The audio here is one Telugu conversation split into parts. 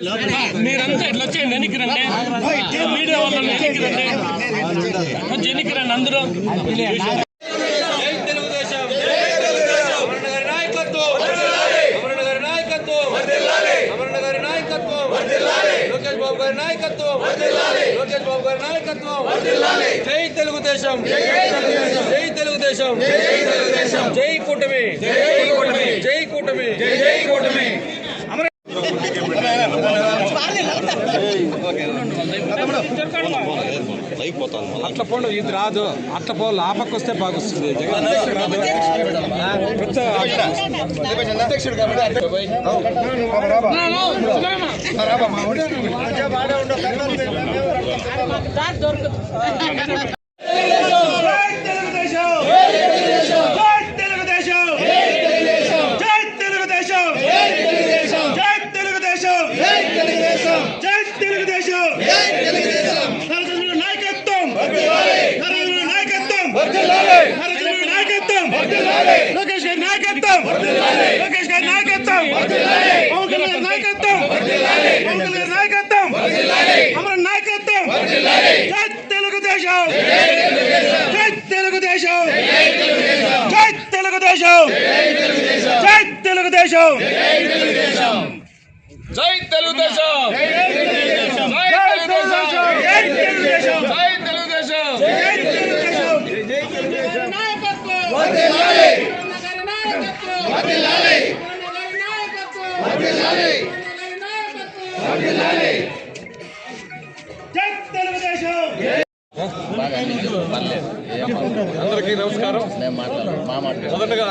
మీరంతా ఇట్లా వచ్చేయండి వెనక్కి రండి. మీడియా వాళ్ళు వెనక్కి రండి. కొంచెం వెనక్కి రండి అందరూ. జై తెలుగుదేశం. అమరణ గారి నాయకత్వం అమరణ గారి నాయకత్వం అమరణ గారి నాయకత్వం లోకేష్ బాబు గారి నాయకత్వం లోకేష్ బాబు గారి నాయకత్వం జై తెలుగుదేశం. జై తెలుగుదేశం జై కూటమి. జై కూటమి. జై కూటమి. జై కూటమి. అట్ల పోండు ఇది రాదు. అట్ల పోలు ఆ పక్క వస్తే బాగొస్తుంది జగన్ నాయకత్వం! లోకేష్ గారి నాయకత్వం! పవన్ కళ్యాణ్ నాయకత్వం! పవన్ కళ్యాణ్ నాయకత్వం! అమర నాయకత్వం! జై తెలుగుదేశం! జై తెలుగుదేశం! జై తెలుగుదేశం! జై తెలుగుదేశం! జై తెలుగుదేశం! జై తెలుగుదేశం! అందరికీ నమస్కారం. మొదటగా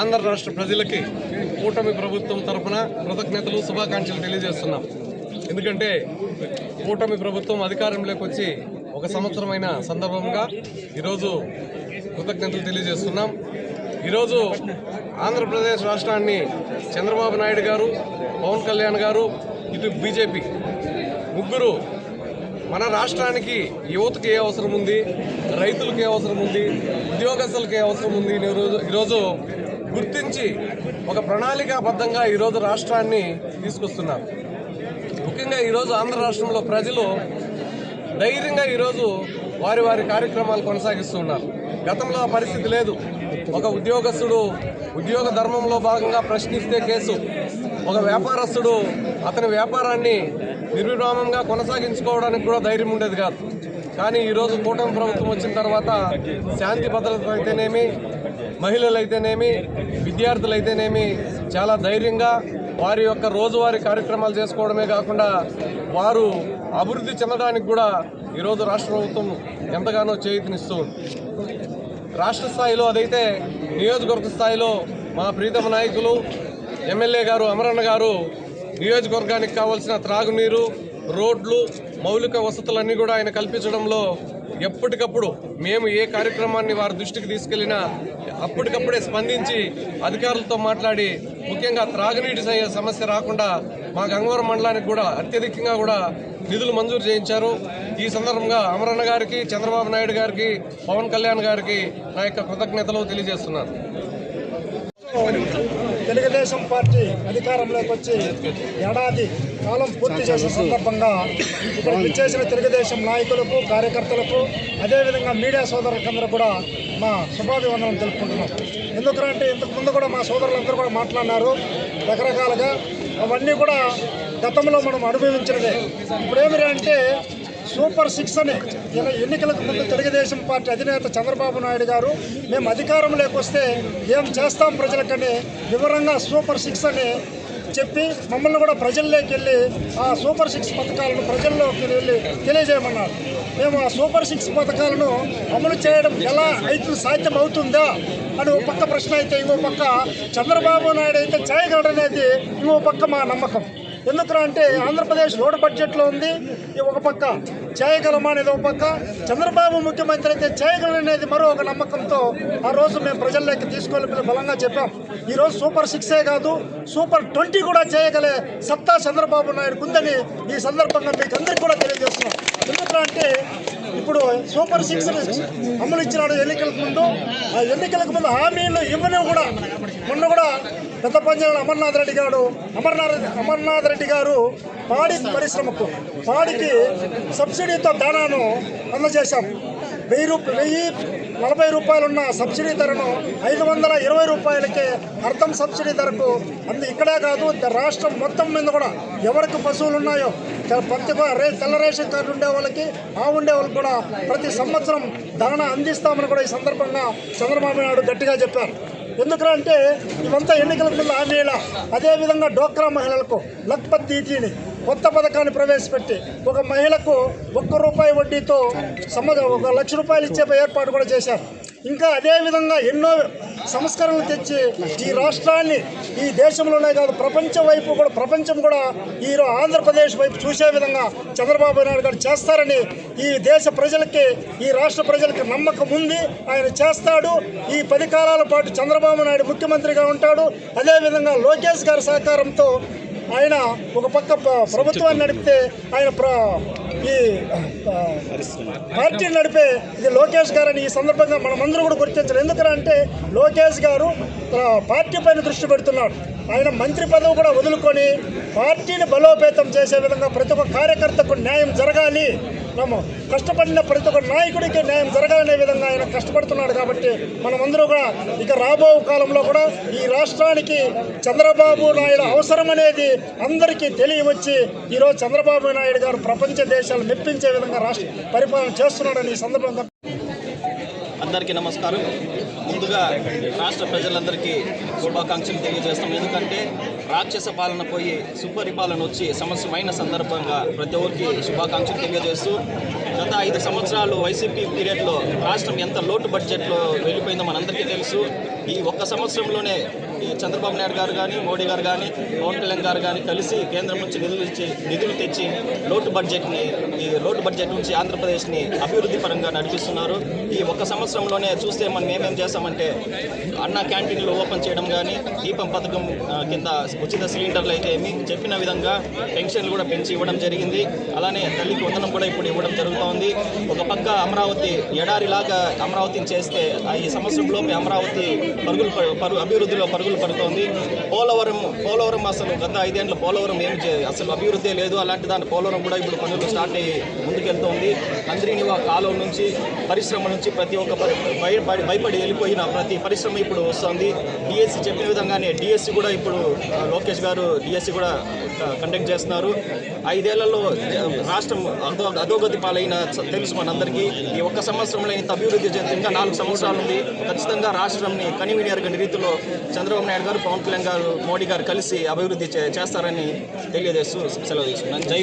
ఆంధ్ర రాష్ట్ర ప్రజలకి కూటమి ప్రభుత్వం తరఫున కృతజ్ఞతలు శుభాకాంక్షలు తెలియజేస్తున్నాం. ఎందుకంటే కూటమి ప్రభుత్వం అధికారంలోకి వచ్చి ఒక సంవత్సరమైన సందర్భంగా ఈరోజు కృతజ్ఞతలు తెలియజేస్తున్నాం. ఈరోజు ఆంధ్రప్రదేశ్ రాష్ట్రాన్ని చంద్రబాబు నాయుడు గారు పవన్ కళ్యాణ్ గారు ఇటు బీజేపీ ముగ్గురు మన రాష్ట్రానికి యువతకి ఏ అవసరం ఉంది? రైతులకి ఏ అవసరం ఉంది? ఉద్యోగస్తులకి ఏ అవసరం ఉంది? ఈరోజు ఈరోజు గుర్తించి ఒక ప్రణాళికాబద్ధంగా ఈరోజు రాష్ట్రాన్ని తీసుకొస్తున్నారు. ముఖ్యంగా ఈరోజు ఆంధ్ర రాష్ట్రంలో ప్రజలు ధైర్యంగా ఈరోజు వారి వారి కార్యక్రమాలు కొనసాగిస్తూ ఉన్నారు. గతంలో ఆ పరిస్థితి లేదు. ఒక ఉద్యోగస్తుడు ఉద్యోగ ధర్మంలో భాగంగా ప్రశ్నిస్తే కేసు. ఒక వ్యాపారస్తుడు అతని వ్యాపారాన్ని నిర్విరామంగా కొనసాగించుకోవడానికి కూడా ధైర్యం ఉండేది కాదు. కానీ ఈరోజు కూటమి ప్రభుత్వం వచ్చిన తర్వాత శాంతి భద్రత అయితేనేమి మహిళలు అయితేనేమి విద్యార్థులు అయితేనేమి చాలా ధైర్యంగా వారి యొక్క రోజువారీ కార్యక్రమాలు చేసుకోవడమే కాకుండా వారు అభివృద్ధి చెందడానికి కూడా ఈరోజు రాష్ట్ర ప్రభుత్వం ఎంతగానో చేయూతనిస్తుంది రాష్ట్ర స్థాయిలో అదైతే నియోజకవర్గ స్థాయిలో మా ప్రీతమ నాయకులు ఎమ్మెల్యే గారు అమరన్న గారు నియోజకవర్గానికి కావాల్సిన త్రాగునీరు రోడ్లు మౌలిక వసతులన్నీ కూడా ఆయన కల్పించడంలో ఎప్పటికప్పుడు మేము ఏ కార్యక్రమాన్ని వారి దృష్టికి తీసుకెళ్ళినా అప్పటికప్పుడే స్పందించి అధికారులతో మాట్లాడి ముఖ్యంగా త్రాగునీటి సమస్య రాకుండా మా గంగవరం మండలానికి కూడా అత్యధికంగా కూడా నిధులు మంజూరు చేయించారు. ఈ సందర్భంగా అమరన్న గారికి చంద్రబాబు నాయుడు గారికి పవన్ కళ్యాణ్ గారికి నా యొక్క కృతజ్ఞతలు తెలియజేస్తున్నాను. తెలుగుదేశం పార్టీ అధికారంలోకి వచ్చి ఏడాది కాలం పూర్తి చేసిన సందర్భంగా ఇక్కడ విచ్చేసిన తెలుగుదేశం నాయకులకు కార్యకర్తలకు అదేవిధంగా మీడియా సోదరులందరూ కూడా మా శుభాభివందనం తెలుపుకుంటున్నాం. ఎందుకంటే ఇంతకు ముందు కూడా మా సోదరులందరూ కూడా మాట్లాడినారు రకరకాలుగా. అవన్నీ కూడా గతంలో మనం అనుభవించినదే. ఇప్పుడు ఏమిటి అంటే సూపర్ సిక్స్ అని ఎన్నికలకు ముందు తెలుగుదేశం పార్టీ అధినేత చంద్రబాబు నాయుడు గారు మేము అధికారంలోకి వస్తే ఏం చేస్తాం ప్రజలకని వివరంగా సూపర్ సిక్స్ అని చెప్పి మమ్మల్ని కూడా ప్రజల్లోకి వెళ్ళి ఆ సూపర్ సిక్స్ పథకాలను ప్రజల్లోకి వెళ్ళి తెలియజేయమన్నారు. మేము ఆ సూపర్ సిక్స్ పథకాలను అమలు చేయడం ఎలా అయితే సాధ్యం అవుతుందా అని ఓ పక్క ప్రశ్న అయితే ఇంకో పక్క చంద్రబాబు నాయుడు అయితే చేయగలడనేది ఇంకో పక్క మా నమ్మకం. ఎందుకు అంటే ఆంధ్రప్రదేశ్ లోడ్ బడ్జెట్లో ఉంది. ఒక పక్క చేయగలమా అనేది ఒక పక్క. చంద్రబాబు ముఖ్యమంత్రి అయితే చేయగలనేది మరో ఒక నమ్మకంతో ఆ రోజు మేము ప్రజల్లోకి తీసుకెళ్ళి బలంగా చెప్పాం. ఈరోజు సూపర్ సిక్సే కాదు సూపర్ ట్వంటీ కూడా చేయగలే సత్తా చంద్రబాబు నాయుడు ఉందని ఈ సందర్భంగా మీకు అందరికీ కూడా తెలియజేస్తున్నాం. ఎందుకంటే ఇప్పుడు సూపర్ సిక్స్ అమలు ఇచ్చినాడు ఎన్నికలకు ముందు. ఆ ఎన్నికలకు ముందు హామీలు ఇవ్వని కూడా మొన్న కూడా పెద్ద పంజాబ్ అమర్నాథ్ రెడ్డి గారు అమర్నాథ్ అమర్నాథ్ రెడ్డి గారు పాడి పరిశ్రమకు పాడికి సబ్సిడీతో దానాను అందజేశాం. వెయ్యి రూపాయలు వెయ్యి నలభై రూపాయలున్న సబ్సిడీ ధరను ఐదు వందల ఇరవై రూపాయలకే అర్థం సబ్సిడీ ధరకు అందు. ఇక్కడే కాదు రాష్ట్రం మొత్తం మీద కూడా ఎవరికి పశువులు ఉన్నాయో ప్రతి ఒక్క రే తెల్ల రేషన్ కార్డు ఉండే వాళ్ళకి ఆ ఉండే వాళ్ళకి కూడా ప్రతి సంవత్సరం ధరణ అందిస్తామని కూడా ఈ సందర్భంగా చంద్రబాబు నాయుడు గట్టిగా చెప్పారు. ఎందుకంటే ఇవంతా ఎన్నికల ముందు హామీల అదేవిధంగా డోక్రా మహిళలకు లక్పత్ దీదీని కొత్త పథకాన్ని ప్రవేశపెట్టి ఒక మహిళకు ఒక్క రూపాయి వడ్డీతో సంవత్సరం ఒక లక్ష రూపాయలు ఇచ్చే ఏర్పాటు కూడా చేశారు. ఇంకా అదే విధంగా ఎన్నో సంస్కరణలు తెచ్చి ఈ రాష్ట్రాన్ని ఈ దేశంలోనే కాదు ప్రపంచం వైపు కూడా ప్రపంచం కూడా ఈ ఆంధ్రప్రదేశ్ వైపు చూసే విధంగా చంద్రబాబు నాయుడు గారు చేస్తారని ఈ దేశ ప్రజలకి ఈ రాష్ట్ర ప్రజలకి నమ్మకం ఉంది. ఆయన చేస్తాడు. ఈ పది కాలాల పాటు చంద్రబాబు నాయుడు ముఖ్యమంత్రిగా ఉంటాడు. అదేవిధంగా లోకేష్ గారి సహకారంతో ఆయన ఒక పక్క ప్రభుత్వాన్ని నడిపితే ఆయన ఈ పార్టీని నడిపే ఇది లోకేష్ గారని ఈ సందర్భంగా మనమందరూ కూడా గుర్తించాలి. ఎందుకంటే లోకేష్ గారు పార్టీ పైన దృష్టి పెడుతున్నాడు. ఆయన మంత్రి పదవి కూడా వదులుకొని పార్టీని బలోపేతం చేసే విధంగా ప్రతి ఒక్క కార్యకర్తకు న్యాయం జరగాలి. కష్టపడిన ప్రతి ఒక్క నాయకుడికి న్యాయం జరగాలనే విధంగా ఆయన కష్టపడుతున్నాడు కాబట్టి మనమందరూ కూడా ఇక రాబో కాలంలో కూడా ఈ రాష్ట్రానికి చంద్రబాబు నాయుడు అవసరం అనేది అందరికీ తెలియవచ్చి ఈరోజు చంద్రబాబు నాయుడు గారు ప్రపంచ దేశాలు మెప్పించే విధంగా రాష్ట్ర పరిపాలన చేస్తున్నాడని ఈ సందర్భంగా అందరికీ నమస్కారం. ముందుగా రాష్ట్ర ప్రజలందరికీ శుభాకాంక్షలు తెలియజేస్తాం. ఎందుకంటే రాక్షస పాలన పోయి సుపరిపాలన వచ్చి సమస్యమైన సందర్భంగా ప్రతి ఒక్కరికి శుభాకాంక్షలు తెలియజేస్తూ గత ఐదు సంవత్సరాలు వైసీపీ పీరియడ్లో రాష్ట్రం ఎంత లోటు బడ్జెట్లో వెళ్ళిపోయిందో మనందరికీ తెలుసు. ఈ ఒక్క సంవత్సరంలోనే చంద్రబాబు నాయుడు గారు కానీ మోడీ గారు కానీ పవన్ కళ్యాణ్ గారు కానీ కలిసి కేంద్రం నుంచి నిధులు ఇచ్చి నిధులు తెచ్చి లోటు బడ్జెట్ని ఈ లోటు బడ్జెట్ నుంచి ఆంధ్రప్రదేశ్ని అభివృద్ధి పరంగా నడిపిస్తున్నారు. ఈ ఒక్క సంవత్సరంలోనే చూస్తే మనం ఏమేం చేస్తామంటే అన్న క్యాంటీన్లు ఓపెన్ చేయడం కానీ దీపం పథకం కింద ఉచిత సిలిండర్లు అయితే ఏమి చెప్పిన విధంగా పెన్షన్లు కూడా పెంచి ఇవ్వడం జరిగింది. అలానే తల్లికి వందనం కూడా ఇప్పుడు ఇవ్వడం జరుగుతోంది ఒక పక్క అమరావతి ఎడారిలాగా అమరావతిని చేస్తే ఈ సంవత్సరంలోపే అమరావతి పరుగులు పరు అభివృద్ధిలో పరుగులు పడుతోంది. పోలవరం పోలవరం అసలు గత ఐదేళ్ళ పోలవరం ఏం చే అసలు అభివృద్ధి లేదు. అలాంటి దాని పోలవరం కూడా ఇప్పుడు పనులు స్టార్ట్ అయ్యి ముందుకెళ్తోంది. అంద్రీనివా కాలువ నుంచి పరిశ్రమ నుంచి ప్రతి ఒక్క పరి- భయపడి వెళ్ళిపోయిన ప్రతి పరిశ్రమ ఇప్పుడు వస్తుంది. డిఎస్సి చెప్పిన విధంగానే డిఎస్సి కూడా ఇప్పుడు లోకేష్ గారు డిఎస్సి కూడా కండక్ట్ చేస్తున్నారు. ఐదేళ్ళలో రాష్ట్రం అధో అధోగతి పాలైన తెలుసు మనందరికీ. ఈ ఒక్క సంవత్సరంలో ఇంత అభివృద్ధి చెంది ఇంకా నాలుగు సంవత్సరాలు ఉంది. ఖచ్చితంగా రాష్ట్రంని కనివినియరగని రీతిలో చంద్రబాబు నాయుడు గారు పవన్ కళ్యాణ్ గారు మోడీ గారు కలిసి అభివృద్ధి చేస్తారని తెలియజేస్తూ సెలవు తీసుకున్నాను. జై